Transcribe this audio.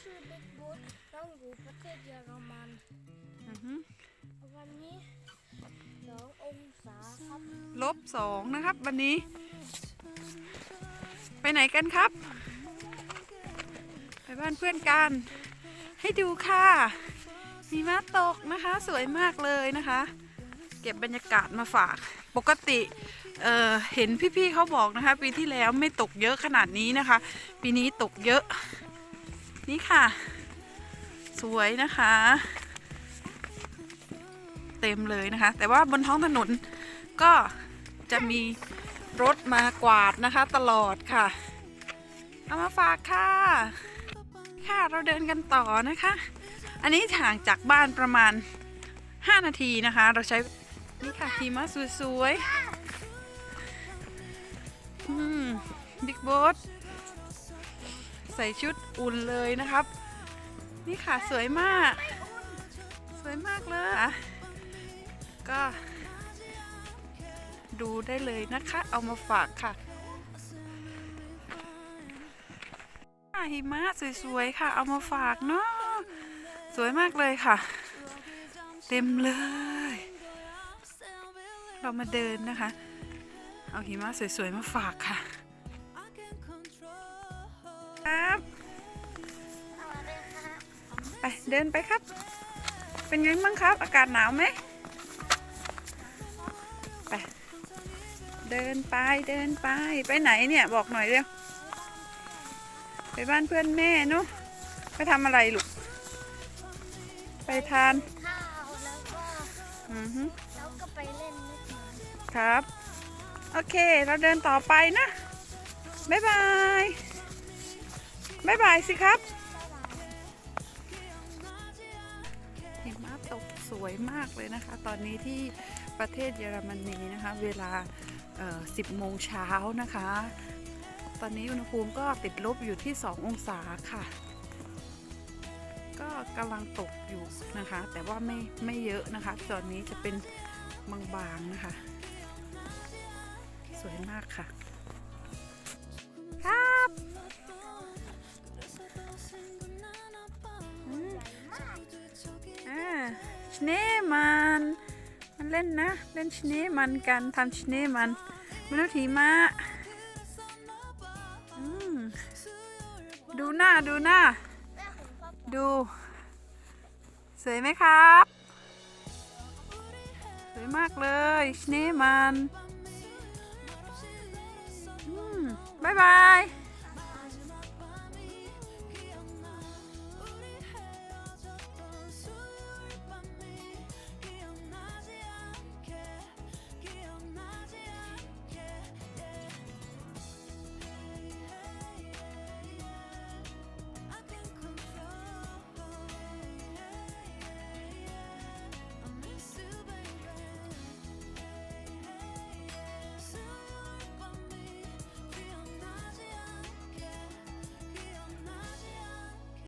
ชื่อบิ๊กบูธน้องอยู่ประเทศเยอรมันอือฮึวันนี้สององศาครับลบสองนะครับ วันนี้ ไปไหนกันครับ ไปบ้านเพื่อนกัน ให้ดูค่ะ มีม้าตกนะคะ สวยมากเลยนะคะ เก็บบรรยากาศมาฝากปกติเอ่อเห็นพี่ๆเขาบอกนะคะ ปีที่แล้วไม่ตกเยอะขนาดนี้นะคะ ปีนี้ตกเยอะ นี่ค่ะ สวยนะคะ เต็มเลยนะคะ แต่ว่าบนท้องถนนก็จะมีรถมากวาดนะคะตลอดค่ะ เอามาฝากค่ะ ค่ะเราเดินกันต่อนะคะ อันนี้ห่างจากบ้านประมาณ 5 นาทีนะคะ เราใช้นี่ค่ะหิมะสวยๆอืมบิ๊กโบ๊ท ใส่ชุดอุ่นเลยนะครับ นี่ค่ะสวยมาก สวยมากเลยอะก็ ดูได้เลยนะคะ เอามาฝากค่ะอะหิมะสวยๆค่ะ เอามาฝากเนาะสวยมากเลยค่ะ เต็มเลย เรามาเดินนะคะ เอาหิมะสวยๆมาฝากค่ะ เดินไปครับ เป็นไงบ้างครับ อากาศหนาวไหมไปเดินไปเดินไปไปไหนเนี่ยบอกหน่อยเร็วไปบ้านเพื่อนแม่เนุไปทำอะไรลูกไปทานข้าวแล้วก็อือฮึแล้วก็ไปเล่นนิดหน่อยครับ โอเคเราเดินต่อไปนะบ๊ายบายบ๊ายบายสิครับ สวยมากเลยนะคะ ตอนนี้ที่ประเทศเยอรมนีนะคะ เวลา 10 โมงเช้านะคะ ตอนนี้อุณหภูมิก็ติดลบอยู่ที่ 2 องศาค่ะ ก็กำลังตกอยู่นะคะ แต่ว่าไม่ไม่เยอะนะคะ ตอนนี้จะเป็นบางๆนะคะ สวยมากค่ะ ชเนมัน มันเล่นนะ เล่นชเนมันกันทำชเนมันมนุษย์หิมะอืมดูหน้าดูหน้า ดู สวยไหมครับ สวยมากเลยชเนมันอืมบายบาย